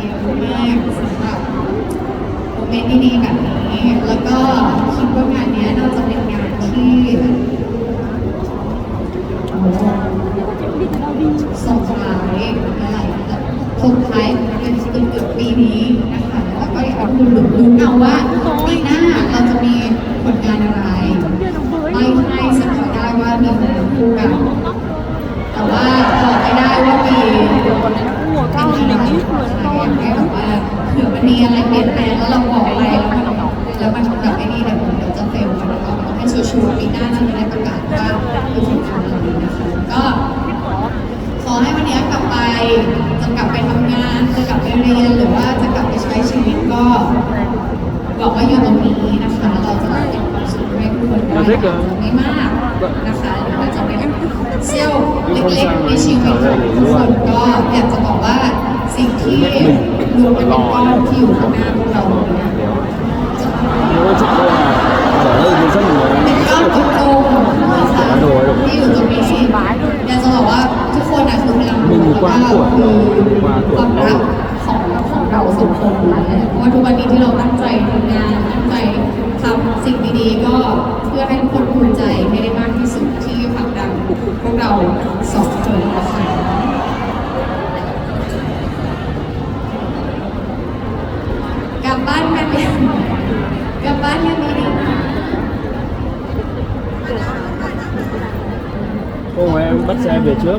เยอะมากสำหรับโมเมนต์ดีๆแบบนี้ แล้วก็คิดว่างานนี้ยน่าจะเป็นงานที่ส่งท้ายอะไรส่งท้ายเป็นเกือบๆปีนี้นะคะ แล้วก็อยากให้คุลุ้นลุ้นเอาว่าปีหน้าเราจะมีผลงานอะไรไม่ให้สัญญาได้ว่ามีผลงานคู่กัน ชัวร์ๆปีหน้าจะได้ประกาศว่าคือผลงานอะไรนะคะก็ขอให้วันนี้กลับไปจะกลับไปทำงานจะกลับไปเรียนหรือว่าจะกลับไปใช้ชีวิตก็บอกว่าอยู่ตรงนี้นะคะเราจะเป็นความสุขให้ทุกคนได้ไม่มากนะคะหรือว่าจะเป็นเซี่ยวเล็กๆในชีวิตของทุกคนก็อยากจะบอกว่าสิ่งที่รวมเป็นก้อนที่อยู่ข้างหน้าพวกเราเนี่ย อะคือพลังบวกแล้วก็คือความรักของของเราสองคนเพราะว่าทุกวันนี้ที่เราตั้งใจทำงานตั้งใจทำสิ่งดีๆก็เพื่อให้ทุกคนภูมิใจให้ได้มากที่สุดที่ผลักดันพวกเราสองคนนะคะกลับบ้านกันยังกลับบ้านกันดีๆ Hôm nay em bắt xe về trước